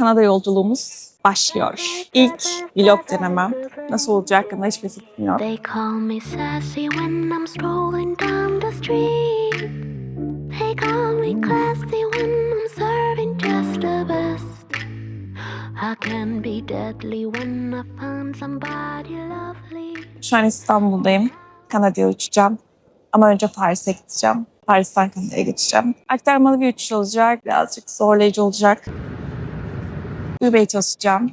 Kanada yolculuğumuz başlıyor. İlk vlog denemem. Nasıl olacak hakkında hiçbir fikrim yok. They call me sassy when I'm strolling down the street. They call me classy when I'm serving just the best. I can be deadly when I find somebody lovely. Şu an İstanbul'dayım. Kanada'ya uçacağım. Ama önce Paris'e gideceğim. Paris'ten Kanada'ya geçeceğim. Aktarmalı bir uçuş olacak. Birazcık zorlayıcı olacak. Uyumaya çalışacağım.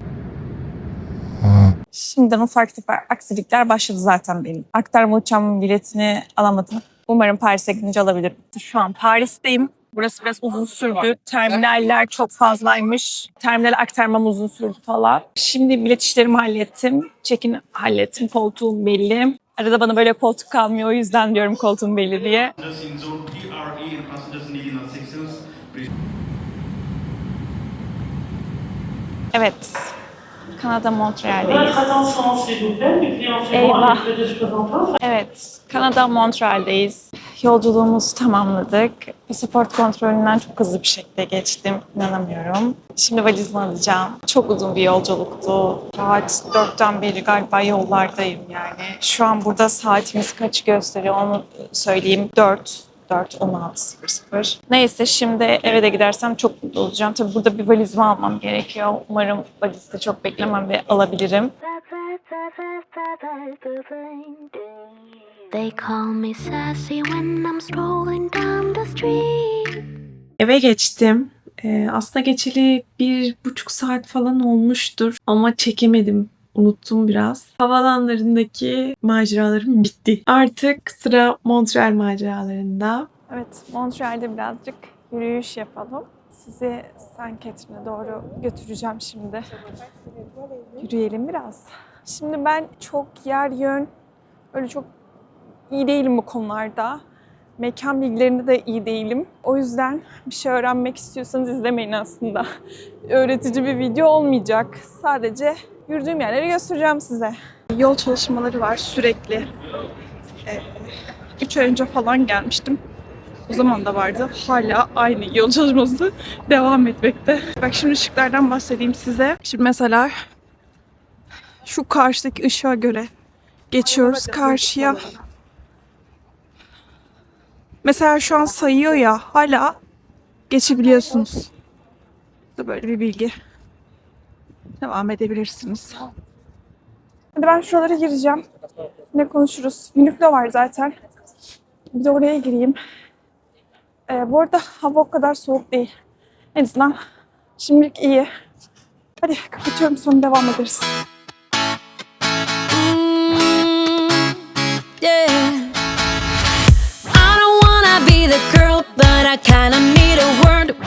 Şimdiden ufak tefek aksilikler başladı zaten benim. Aktarma uçağımın biletini alamadım. Umarım Paris'e gidince alabilirim. Şu an Paris'teyim. Burası biraz uzun sürdü. Terminaller çok fazlaymış. Terminal aktarmam uzun sürdü falan. Şimdi bilet işlerimi hallettim. Check-in hallettim. Koltuğum belli. Arada bana böyle koltuk kalmıyor. O yüzden diyorum koltuğum belli diye. Evet. Kanada Montreal'deyiz. Eyvah. Evet, Kanada Montreal'deyiz. Yolculuğumuzu tamamladık. Pasaport kontrolünden çok hızlı bir şekilde geçtim. İnanamıyorum. Şimdi valizimi alacağım. Çok uzun bir yolculuktu. Saat dörtten beri galiba yollardayım yani. Şu an burada saatimiz kaç gösteriyor onu söyleyeyim. 4. 4, 16.00. Neyse şimdi eve de gidersem çok mutlu olacağım. Tabii burada bir valizimi almam gerekiyor. Umarım valizde çok beklemem ve alabilirim. They call me sassy when I'm strolling down the street. Eve geçtim. Ee, aslında geçeli bir buçuk saat falan olmuştur ama çekemedim. Unuttum biraz. Havalanlarındaki maceralarım bitti. Artık sıra Montreal maceralarında. Evet, Montreal'de birazcık yürüyüş yapalım. Sizi Saint Catherine'e doğru götüreceğim şimdi. Yürüyelim biraz. Şimdi ben çok yer yön, öyle çok iyi değilim bu konularda. Mekan bilgilerinde de iyi değilim. O yüzden bir şey öğrenmek istiyorsanız izlemeyin aslında. Öğretici bir video olmayacak. Sadece yürüdüğüm yerleri göstereceğim size. Yol çalışmaları var sürekli. 3 ay önce falan gelmiştim. O zaman da vardı. Hala aynı yol çalışması devam etmekte. Bak şimdi ışıklardan bahsedeyim size. Şimdi mesela şu karşıdaki ışığa göre geçiyoruz karşıya. Mesela şu an sayıyor ya hala geçebiliyorsunuz. Bu böyle bir bilgi. Devam edebilirsiniz. Hadi ben şuralara gireceğim. Ne konuşuruz? Uniqlo var zaten. Bir de oraya gireyim. Ee, bu arada hava o kadar soğuk değil. En azından şimdilik iyi. Hadi kapatıyorum sonra devam ederiz. yeah. I don't wanna be the girl, but I kinda need a word.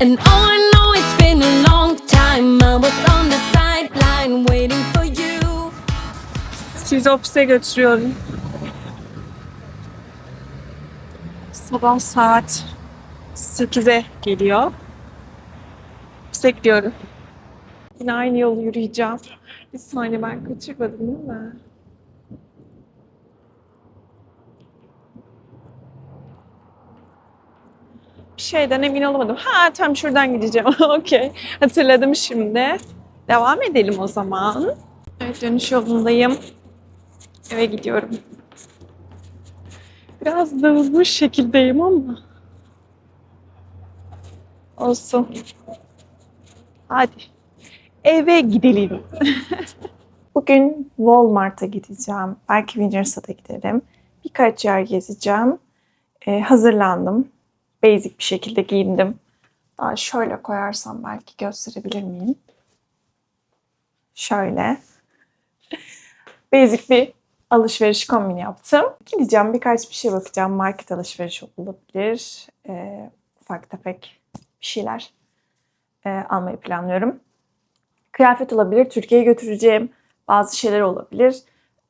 And all I. Sizi ofise götürüyorum. Sabah saat 8'e geliyor. Ofise. Yine aynı yolu yürüyeceğim. Bir saniye ben kaçırmadım değil mi? Şeyden emin olamadım. Ha tam şuradan gideceğim. Okey. Hatırladım şimdi. Devam edelim o zaman. Evet dönüş yolundayım. Eve gidiyorum. Biraz dağılmış şekildeyim ama. Olsun. Hadi. Eve gidelim. Bugün Walmart'a gideceğim. Belki Wingers'a da giderim. Birkaç yer gezeceğim. Ee, hazırlandım. Basic bir şekilde giyindim. Daha şöyle koyarsam belki gösterebilir miyim? Şöyle. Basic bir alışveriş kombini yaptım. Gideceğim birkaç bir şey bakacağım. Market alışverişi olabilir. Ee, ufak tefek bir şeyler e, almayı planlıyorum. Kıyafet olabilir. Türkiye'ye götüreceğim bazı şeyler olabilir.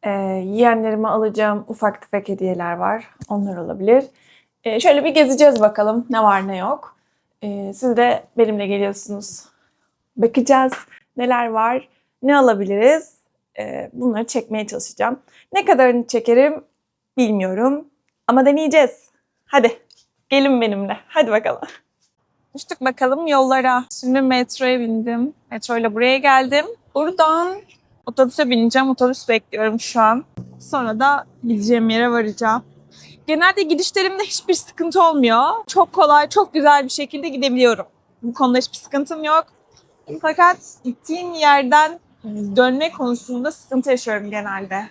Ee, yeğenlerime alacağım ufak tefek hediyeler var. Onlar olabilir. Ee, şöyle bir gezeceğiz bakalım ne var ne yok. Ee, siz de benimle geliyorsunuz. Bakacağız neler var, ne alabiliriz. Ee, bunları çekmeye çalışacağım. Ne kadarını çekerim bilmiyorum. Ama deneyeceğiz. Hadi gelin benimle. Hadi bakalım. Düştük bakalım yollara. Şimdi metroya bindim. Metroyla buraya geldim. Buradan otobüse bineceğim. Otobüs bekliyorum şu an. Sonra da gideceğim yere varacağım. Genelde gidişlerimde hiçbir sıkıntı olmuyor. Çok kolay, çok güzel bir şekilde gidebiliyorum. Bu konuda hiçbir sıkıntım yok. Fakat gittiğim yerden dönme konusunda sıkıntı yaşıyorum genelde.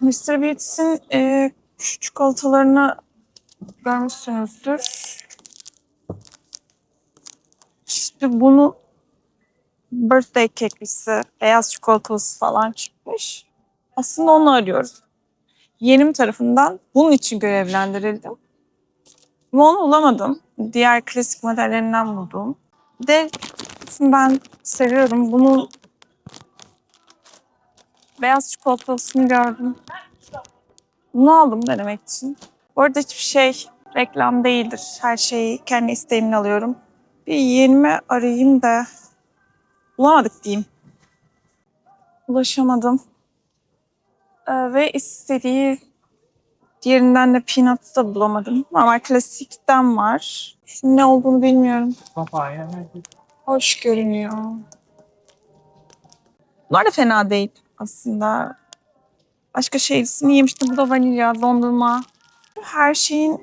Mr. Beats'in e, şu çikolatalarını görmüşsünüzdür. İşte bunu birthday keklisi, beyaz çikolatalısı falan çıkmış. Aslında onu arıyorum. Yeğenim tarafından bunun için görevlendirildim. Ama onu bulamadım. Diğer klasik modellerinden buldum. De ben seviyorum. Bunu beyaz çikolatalısını gördüm. Bunu aldım denemek için. Bu arada hiçbir şey reklam değildir. Her şeyi kendi isteğimle alıyorum. Bir yeğenimi arayayım da bulamadık diyeyim. Ulaşamadım. Ee, ve istediği diğerinden de peanut da bulamadım. Normal klasikten var. Şunun ne olduğunu bilmiyorum. Hoş görünüyor. Bunlar da fena değil aslında. Başka şeylisini yemiştim. Bu da vanilya, dondurma. Her şeyin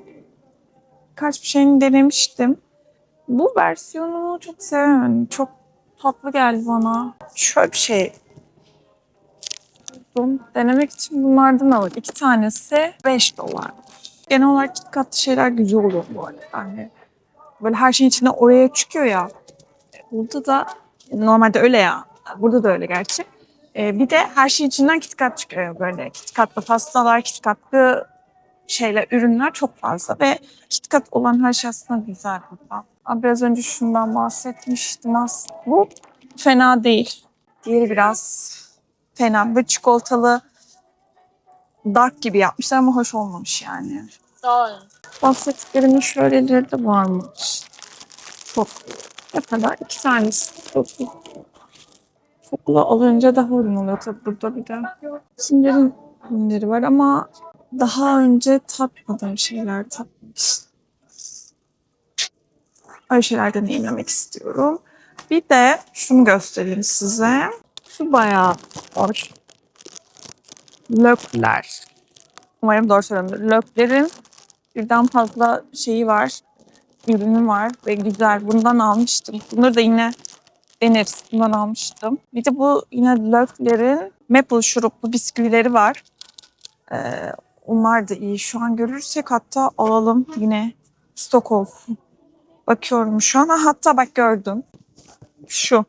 kaç bir şeyini denemiştim. Bu versiyonunu çok sevemedim. Çok tatlı geldi bana. Şöyle bir şey buldum. Denemek için bunlardan alın. İki tanesi 5 dolar. Genel olarak KitKat'lı şeyler güzel oluyor bu arada. Yani böyle her şeyin içinde oraya çıkıyor ya. Burada da normalde öyle ya. Burada da öyle gerçi. Ee, bir de her şey içinden KitKat çıkıyor böyle. KitKatlı pastalar, KitKatlı şeyler, ürünler çok fazla ve KitKat olan her şey aslında güzel burada. Aa, Biraz önce şundan bahsetmiştim aslında. Bu fena değil. Diğeri biraz fena. Böyle çikolatalı dark gibi yapmışlar ama hoş olmamış yani. Bahsettiklerimin şöyleleri de varmış. Çok. Ne kadar? İki tanesi. Çok Çoklu alınca daha uygun oluyor tabii burada bir de. Kimlerin ürünleri var ama daha önce tatmadığım şeyler tatmış. Öyle şeyler deneyimlemek istiyorum. Bir de şunu göstereyim size. Şu bayağı hoş. Lökler. Umarım doğru söylüyorum. Löklerin birden fazla şeyi var. Ürünü var ve güzel. Bundan almıştım. Bunları da yine deneriz. Bundan almıştım. Bir de bu yine Lökler'in maple şuruplu bisküvileri var. Ee, onlar da iyi. Şu an görürsek hatta alalım yine stok olsun. Bakıyorum şu an. Ha, Hatta bak gördüm. Şu.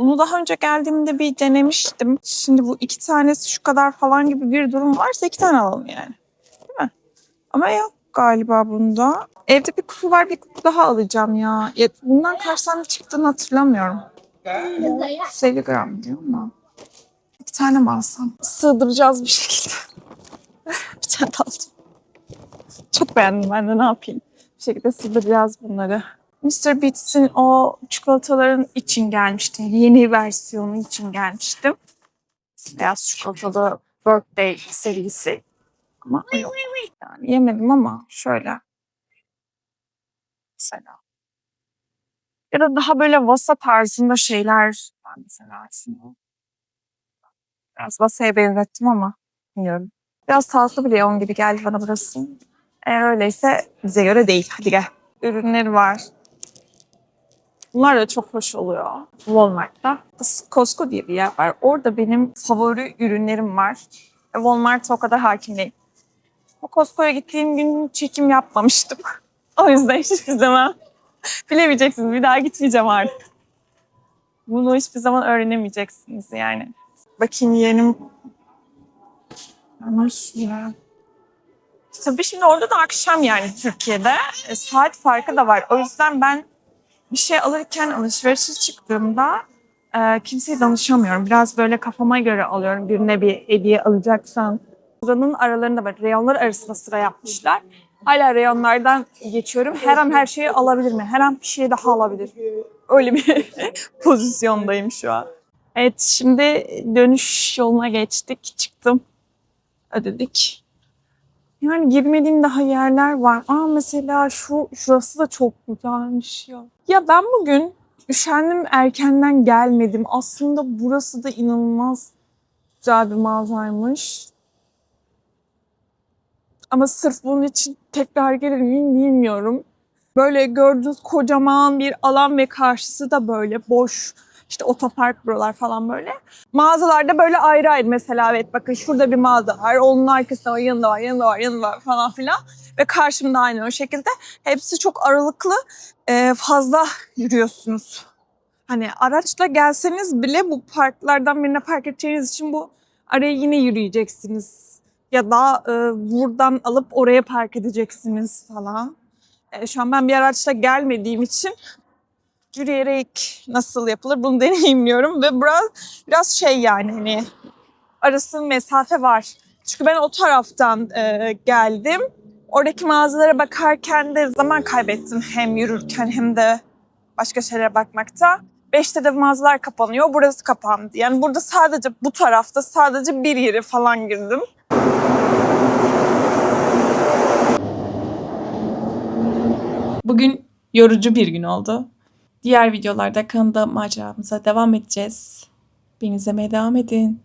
Bunu daha önce geldiğimde bir denemiştim. Şimdi bu iki tanesi şu kadar falan gibi bir durum varsa iki tane alalım yani. Değil mi? Ama yok galiba bunda. Evde bir kutu var bir kutu daha alacağım ya. bundan kaç tane çıktığını hatırlamıyorum. 150 gram diyor ama. İki tane mi alsam? Sığdıracağız bir şekilde. bir tane aldım. Çok beğendim ben de ne yapayım. Bir şekilde sığdıracağız bunları. Mr. Beats'in o çikolataların için gelmiştim. Yeni versiyonu için gelmiştim. Beyaz çikolatalı birthday serisi. Ama yok. Yani yemedim ama şöyle. Mesela. Ya da daha böyle vasa tarzında şeyler. Ben mesela aslında. Biraz vasaya benzettim ama bilmiyorum. Biraz tatlı bir leon gibi geldi bana burası. Eğer öyleyse bize göre değil. Hadi gel. Ürünleri var. Bunlar da çok hoş oluyor. Walmart'ta. Costco diye bir yer var. Orada benim favori ürünlerim var. E, Walmart'a o kadar hakim değilim. O Costco'ya gittiğim gün çekim yapmamıştım. o yüzden hiçbir zaman bilemeyeceksiniz. Bir daha gitmeyeceğim artık. Bunu hiçbir zaman öğrenemeyeceksiniz yani. Bakayım yeğenim. Ama şuraya. Tabii şimdi orada da akşam yani Türkiye'de. E, saat farkı da var. O yüzden ben bir şey alırken alışverişe çıktığımda e, kimseye danışamıyorum. Biraz böyle kafama göre alıyorum. Birine bir hediye alacaksam. Buranın aralarında böyle reyonlar arasında sıra yapmışlar. Hala reyonlardan geçiyorum. Her an her şeyi alabilir mi? Her an bir şey daha alabilir. Öyle bir pozisyondayım şu an. Evet şimdi dönüş yoluna geçtik. Çıktım. Ödedik. Yani girmediğim daha yerler var. Aa mesela şu şurası da çok güzelmiş ya. Ya ben bugün üşendim erkenden gelmedim. Aslında burası da inanılmaz güzel bir mağazaymış. Ama sırf bunun için tekrar gelir miyim bilmiyorum. Böyle gördüğünüz kocaman bir alan ve karşısı da böyle boş. İşte otopark buralar falan böyle. Mağazalarda böyle ayrı ayrı mesela evet bakın şurada bir mağaza var. Onun arkasında var, yanında var, yanında var, yanında var falan filan. Ve karşımda aynı o şekilde. Hepsi çok aralıklı. Ee, fazla yürüyorsunuz. Hani araçla gelseniz bile bu parklardan birine park edeceğiniz için bu araya yine yürüyeceksiniz. Ya da e, buradan alıp oraya park edeceksiniz falan. E, şu an ben bir araçla gelmediğim için yürüyerek nasıl yapılır bunu deneyimliyorum ve biraz biraz şey yani hani arasında mesafe var. Çünkü ben o taraftan e, geldim. Oradaki mağazalara bakarken de zaman kaybettim hem yürürken hem de başka şeylere bakmakta. Beşte de mağazalar kapanıyor. Burası kapandı. Yani burada sadece bu tarafta sadece bir yere falan girdim. Bugün yorucu bir gün oldu. Diğer videolarda kanalda maceramıza devam edeceğiz. Beni izlemeye devam edin.